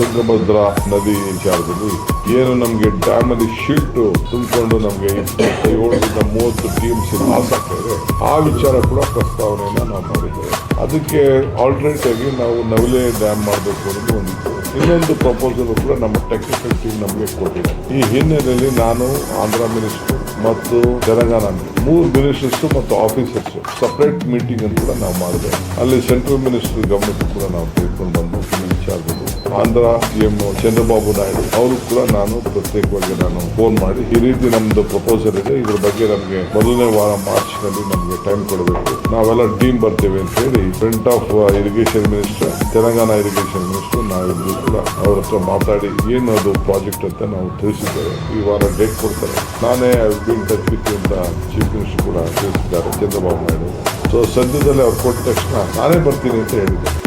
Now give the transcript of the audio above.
ತುಂಗಭದ್ರಾ ನದಿ ವಿಚಾರದಲ್ಲಿ ಏನು ನಮಗೆ ಡ್ಯಾಮ್ ಅಲ್ಲಿ ಶೀಟ್ ತುಂಬಿಕೊಂಡು ನಮಗೆ ಏಳರಿಂದ ಮೂವತ್ತು ಟೀಮ್ಸ್ ಲಾಸ್ ಆಗ್ತದೆ ಆ ವಿಚಾರ ಕೂಡ ಪ್ರಸ್ತಾವನೆಯನ್ನ ನಾವು ಮಾಡಿದ್ದೇವೆ. ಅದಕ್ಕೆ ಆಲ್ಟರ್ನೇಟ್ ಆಗಿ ನಾವು ನವಿಲೆ ಡ್ಯಾಮ್ ಮಾಡಬೇಕು ಅನ್ನೋದು ಒಂದು ಇನ್ನೊಂದು ಪ್ರಪೋಸಲ್ ಕೂಡ ನಮ್ಮ ಟೆಕ್ನಿಕಲ್ ಟೀಮ್ ನಮಗೆ ಕೊಟ್ಟಿದೆ ಈ ಹಿನ್ನೆಲೆಯಲ್ಲಿ ನಾನು ಆಂಧ್ರ ಮಿನಿಸ್ಟರ್ ಮತ್ತು ತೆಲಂಗಾಣ ಮೂರು ಮಿನಿಸ್ಟರ್ಸ್ ಮತ್ತು ಆಫೀಸರ್ಸ್ ಸಪರೇಟ್ ಮೀಟಿಂಗ್ ಅನ್ನು ಕೂಡ ನಾವು ಮಾಡಿದೆ ಅಲ್ಲಿ ಸೆಂಟ್ರಲ್ ಮಿನಿಸ್ಟರ್ ಗಮನಕ್ಕೂ ಕೂಡ ನಾವು ತೆಗೆದುಕೊಂಡು ಬಂದು ಈ ಆಂಧ್ರ ಸಿಎಂ ಚಂದ್ರಬಾಬು ನಾಯ್ಡು ಅವರು ಕೂಡ ನಾನು ಪ್ರತ್ಯೇಕವಾಗಿ ನಾನು ಫೋನ್ ಮಾಡಿ ಈ ರೀತಿ ನಮ್ದು ಪ್ರಪೋಸಲ್ ಇದೆ. ಇದ್ರ ಬಗ್ಗೆ ನಮಗೆ ಮೊದಲನೇ ವಾರ ಮಾರ್ಚ್ನಲ್ಲಿ ನಮಗೆ ಟೈಮ್ ಕೊಡಬೇಕು. ನಾವೆಲ್ಲ ಟೀಮ್ ಬರ್ತೇವೆ ಅಂತ ಹೇಳಿ front of irrigation minister Telangana irrigation minister ನಾವಿಬ್ರು ಕೂಡ ಅವ್ರ ಹತ್ರ ಮಾತಾಡಿ ಏನು ಅದು ಪ್ರಾಜೆಕ್ಟ್ ಅಂತ ನಾವು ತಿಳಿಸಿದ್ದೇವೆ ಈ ವಾರ ಡೇಟ್ ಕೊಡ್ತಾರೆ. ನಾನೇ ಬಿನ್ ಟಚ್ ವಿತ್ ಅಂತ ಚೀಫ್ ಮಿನಿಸ್ಟರ್ ಕೂಡ ತಿಳಿಸಿದ್ದಾರೆ, ಚಂದ್ರಬಾಬು ನಾಯ್ಡು. ಸೊ ಸದ್ಯದಲ್ಲೇ ಅವ್ರು ಕೊಟ್ಟ ತಕ್ಷಣ ನಾನೇ ಬರ್ತೀನಿ ಅಂತ ಹೇಳಿದ್ದೆ